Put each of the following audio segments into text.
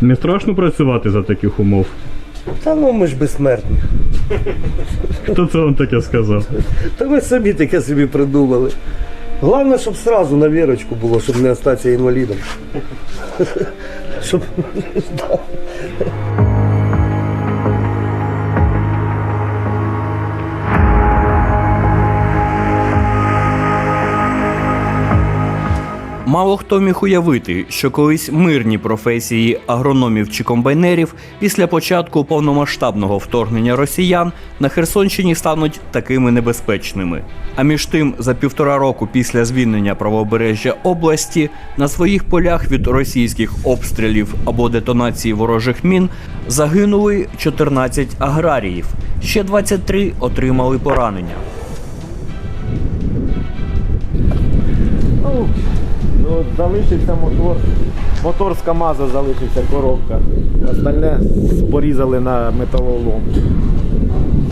Не страшно працювати за таких умов? Та ну ми ж безсмертні. Хто це вам таке сказав? Та ми самі таке собі придумали. Головне, щоб сразу на вірочку було, щоб не остатися інвалідом. Щоб... Мало хто міг уявити, що колись мирні професії агрономів чи комбайнерів після початку повномасштабного вторгнення росіян на Херсонщині стануть такими небезпечними. А між тим, за півтора року після звільнення правобережжя області на своїх полях від російських обстрілів або детонації ворожих мін загинули 14 аграріїв. Ще 23 отримали поранення. Ну, залишився мотор. Мотор з КАМАЗа залишився коробка. Остальне порізали на металолом.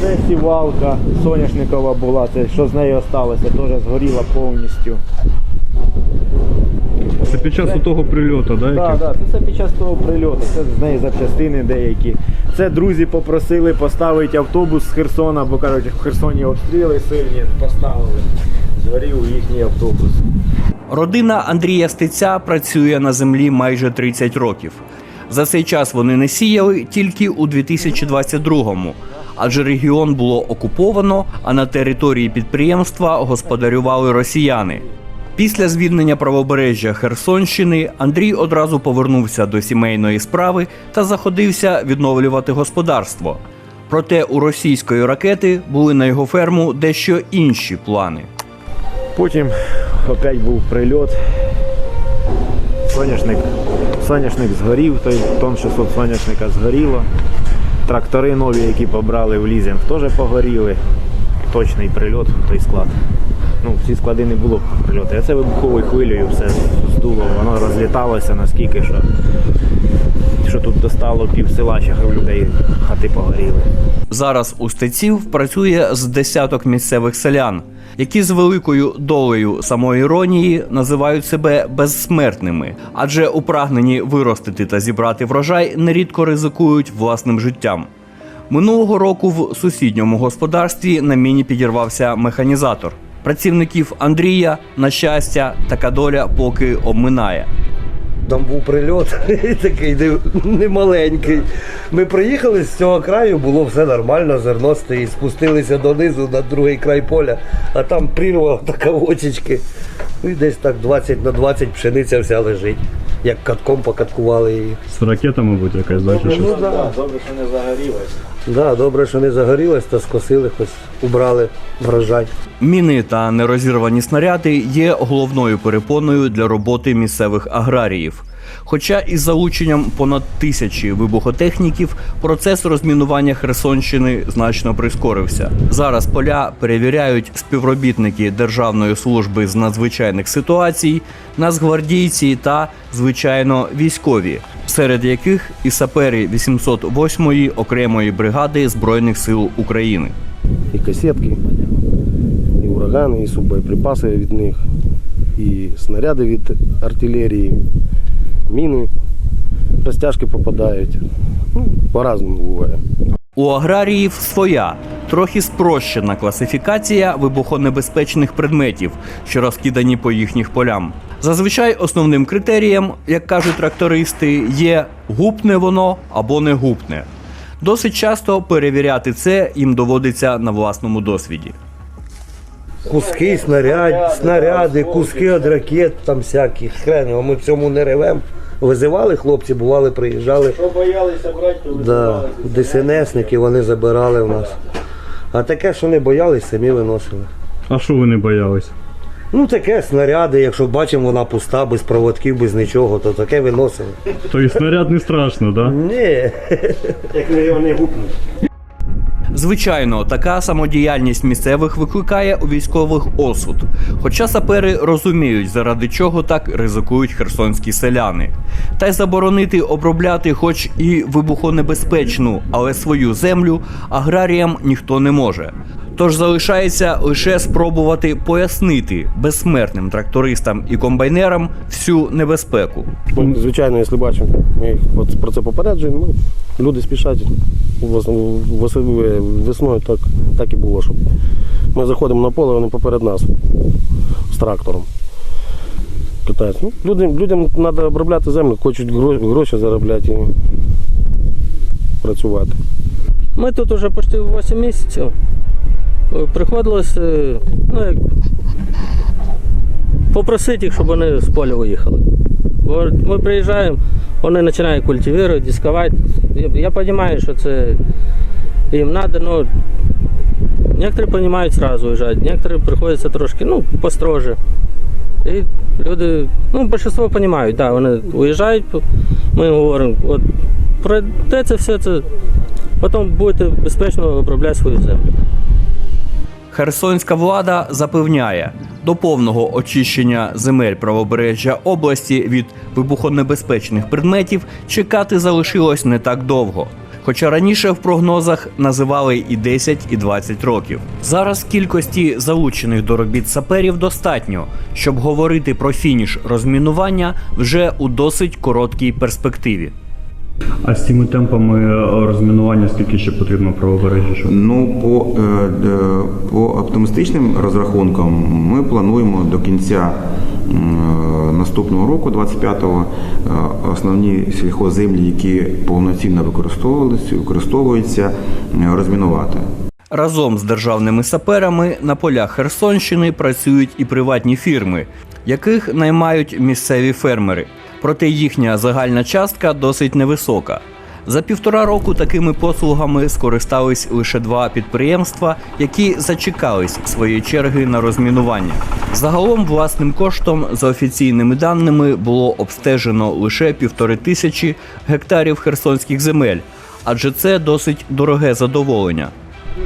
Це сівалка соняшникова була, це що з нею осталося, теж згоріла повністю. Це під час того прильоту, да? Так, так, це під час того прильоту, це з неї запчастини деякі. Це друзі попросили поставити автобус з Херсона, бо кажуть, в Херсоні обстріли сильні, поставили. Згорів їхній автобус. Родина Андрія Стеця працює на землі майже 30 років. За цей час вони не сіяли тільки у 2022-му, адже регіон було окуповано, а на території підприємства господарювали росіяни. Після звільнення правобережжя Херсонщини Андрій одразу повернувся до сімейної справи та заходився відновлювати господарство. Проте у російської ракети були на його ферму дещо інші плани. Потім опять був прильот. Соняшник, соняшник згорів, той тонн 600 соняшника згоріло. Трактори нові, які побрали в лізинг, теж погоріли. Точний прильот той склад. Ну, всі склади не було прильоту. А це вибуховою хвилею все здуло, воно розліталося наскільки, що, що тут достало пів села, ще в людей хати погоріли. Зараз у стеців працює з десяток місцевих селян, які з великою долею самоіронії називають себе безсмертними, адже у прагненні виростити та зібрати врожай нерідко ризикують власним життям. Минулого року в сусідньому господарстві на міні підірвався механізатор. Працівників Андрія, на щастя, така доля поки обминає. Там був прильот такий немаленький. Ми приїхали з цього краю, було все нормально, зерно стоїть. Спустилися донизу на другий край поля, а там прірва така в очечки. Ну і десь так 20 на 20 пшениця вся лежить. Як катком покаткували її. З ракета, мабуть, якась, да, чи щось? да. Добре, що не загорілося. Да, добре, що не загорілось, та скосили, хоч убрали врожай. Міни та нерозірвані снаряди є головною перепоною для роботи місцевих аграріїв. Хоча із залученням понад тисячі вибухотехніків процес розмінування Херсонщини значно прискорився. Зараз поля перевіряють співробітники Державної служби з надзвичайних ситуацій, нацгвардійці та, звичайно, військові, серед яких і сапери 808-ї окремої бригади Збройних сил України. І касетки, і урагани, і суббоєприпаси від них, і снаряди від артилерії, міни, розтяжки попадають. Ну, по-разному буває. У аграріїв своя, трохи спрощена класифікація вибухонебезпечних предметів, що розкидані по їхніх полям. Зазвичай основним критерієм, як кажуть трактористи, є гупне воно або не гупне. Досить часто перевіряти це їм доводиться на власному досвіді. Куски, снаряд, снаряди, куски від ракет, там всякі. Хрен, ми в цьому не ревем. Визивали хлопці, бували, приїжджали. Що боялися брати, то Да, ДСНСники вони забирали в нас. А таке, що не боялись, самі виносили. А що ви не боялись? Ну таке снаряди, якщо бачимо, вона пуста, без проводків, без нічого, то таке виносили. То і снаряд не страшно, да? Ні. як не його не гупнуть. Звичайно, така самодіяльність місцевих викликає у військових осуд. Хоча сапери розуміють, заради чого так ризикують херсонські селяни. Та й заборонити обробляти, хоч і вибухонебезпечну, але свою землю аграріям ніхто не може. Тож залишається лише спробувати пояснити безсмертним трактористам і комбайнерам всю небезпеку. Звичайно, якщо бачимо, ми їх от про це попереджуємо. Ну, люди спішать. Весною так, так і було, щоб ми заходимо на поле, вони поперед нас з трактором. Ну, людям, людям треба обробляти землю, хочуть гроші заробляти і працювати. Ми тут уже почти 8 місяців. Е, Приходилось е, ну, як, попросити їх, щоб вони з поля виїхали. Бо ми приїжджаємо, вони починають культивувати, дисковати. Я, розумію, що це їм треба, але некоторі розуміють одразу уїжджати, некоторі приходиться трошки ну, построже. І люди, ну, більшість розуміють, да, вони уїжджають, ми їм говоримо, от пройде це все це Потім будете безпечно обробляти свою землю. Херсонська влада запевняє, до повного очищення земель правобережжя області від вибухонебезпечних предметів чекати залишилось не так довго. Хоча раніше в прогнозах називали і 10, і 20 років. Зараз кількості залучених до робіт саперів достатньо, щоб говорити про фініш розмінування вже у досить короткій перспективі. А з цими темпами е, розмінування скільки ще потрібно правобережжя? щоб- Ну, по, е, е, по оптимістичним розрахункам ми плануємо до кінця наступного року, 25-го, е, основні сільхозземлі, які повноцінно використовувалися, використовуються, розмінувати. Разом з державними саперами на полях Херсонщини працюють і приватні фірми, яких наймають місцеві фермери. Проте їхня загальна частка досить невисока. За півтора року такими послугами скористались лише два підприємства, які зачекались своєї черги на розмінування. Загалом власним коштом, за офіційними даними, було обстежено лише півтори тисячі гектарів херсонських земель, адже це досить дороге задоволення.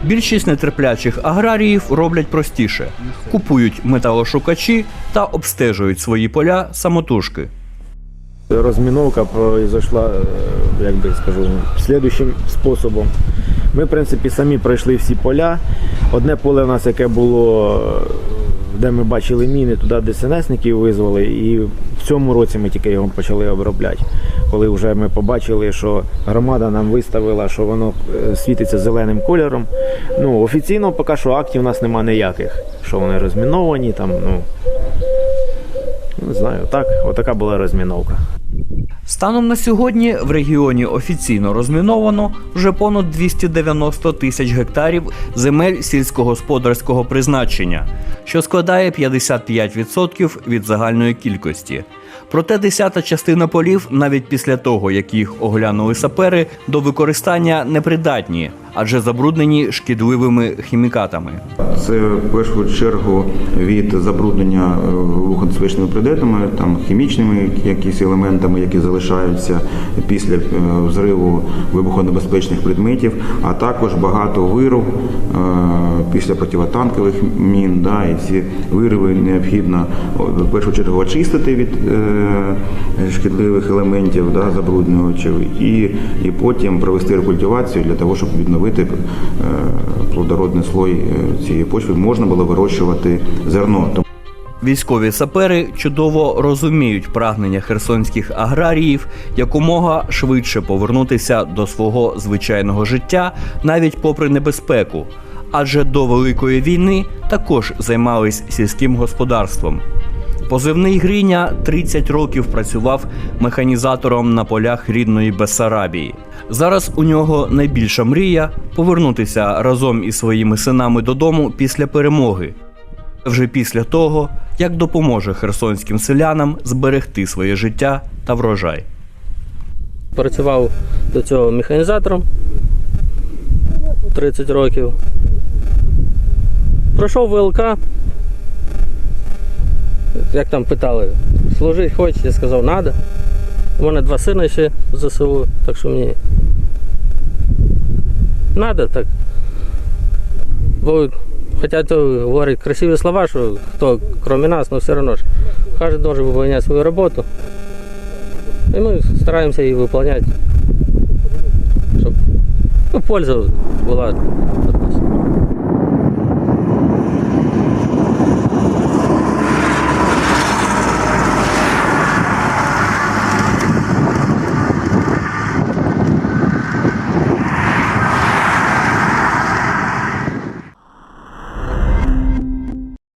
Більшість нетерплячих аграріїв роблять простіше: купують металошукачі та обстежують свої поля самотужки. Розміновка произошла, е, як би скажу, слідуючим способом. Ми, в принципі, самі пройшли всі поля. Одне поле у нас, яке було, е, де ми бачили міни, туди ДСНСників визвали, і в цьому році ми тільки його почали обробляти. Коли вже ми побачили, що громада нам виставила, що воно е, світиться зеленим кольором. Ну, офіційно поки що актів у нас немає ніяких, що вони розміновані, там, ну, не знаю, так, отака була розміновка. Станом на сьогодні в регіоні офіційно розміновано вже понад 290 тисяч гектарів земель сільськогосподарського призначення, що складає 55% від загальної кількості. Проте десята частина полів, навіть після того, як їх оглянули сапери, до використання непридатні, адже забруднені шкідливими хімікатами. Це в першу чергу від забруднення е, предметами, там хімічними якісь елементами, які залишаються після е, взриву вибухонебезпечних предметів, а також багато вирв е, після противотанкових мін. Да, і ці вириви необхідно в першу чергу очистити від шкідливих елементів, да, забруднювачів, і, і потім провести рекультивацію для того, щоб відновити е, плодородний слой е, цієї почви, можна було вирощувати зерно. Військові сапери чудово розуміють прагнення херсонських аграріїв якомога швидше повернутися до свого звичайного життя, навіть попри небезпеку. Адже до Великої війни також займались сільським господарством. Позивний Гриня 30 років працював механізатором на полях рідної Бессарабії. Зараз у нього найбільша мрія повернутися разом із своїми синами додому після перемоги вже після того, як допоможе херсонським селянам зберегти своє життя та врожай. Працював до цього механізатором 30 років. Пройшов ВЛК. Як там питали, служити хочеш, я сказав, треба. У мене два сина ще в ЗСУ, так що мені треба так. Бо Хоча то говорять красиві слова, що хто крім нас, але все одно ж кожен має виконувати свою роботу. І ми стараємося її виконувати, щоб ну, польза була від